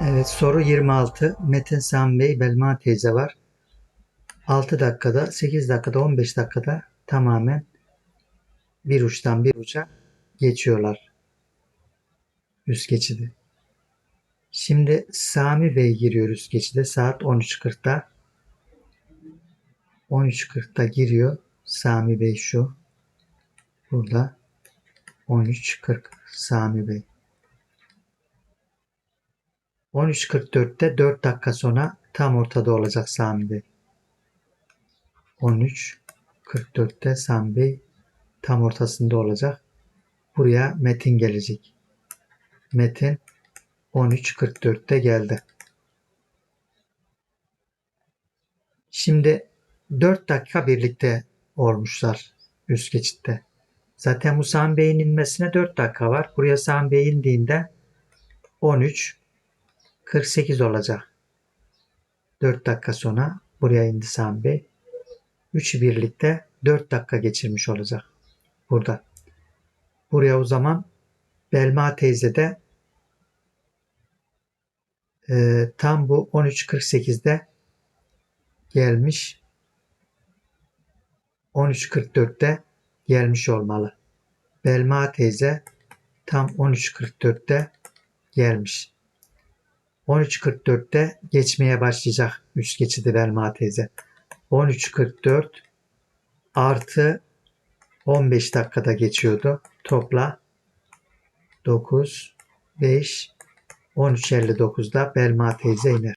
Evet soru 26. Metin Sami Bey, Belma teyze var. 6 dakikada, 8 dakikada, 15 dakikada tamamen bir uçtan bir uca geçiyorlar. Üst geçidi. Şimdi Sami Bey giriyor üst geçide saat 13.40'da. 13.40'da giriyor. Sami Bey şu. Burada. 13.40 Sami Bey. 13.44'te 4 dakika sonra tam ortada olacak Sami Bey. 13.44'te Sami Bey tam ortasında olacak. Buraya Metin gelecek. Metin 13.44'te geldi. Şimdi 4 dakika birlikte olmuşlar üst geçitte. Zaten bu Bey'in inmesine 4 dakika var. Buraya Sami Bey indiğinde 13 48 olacak. 4 dakika sonra buraya indi Sami Bey. Üçü birlikte 4 dakika geçirmiş olacak. Burada. Buraya o zaman Belma teyze de e, tam bu 13.48'de gelmiş. 13.44'te gelmiş olmalı. Belma teyze tam 13.44'te gelmiş. 13.44'te geçmeye başlayacak üst geçidi Belma teyze. 13.44 artı 15 dakikada geçiyordu. Topla 9, 5, 13.59'da Belma teyze iner.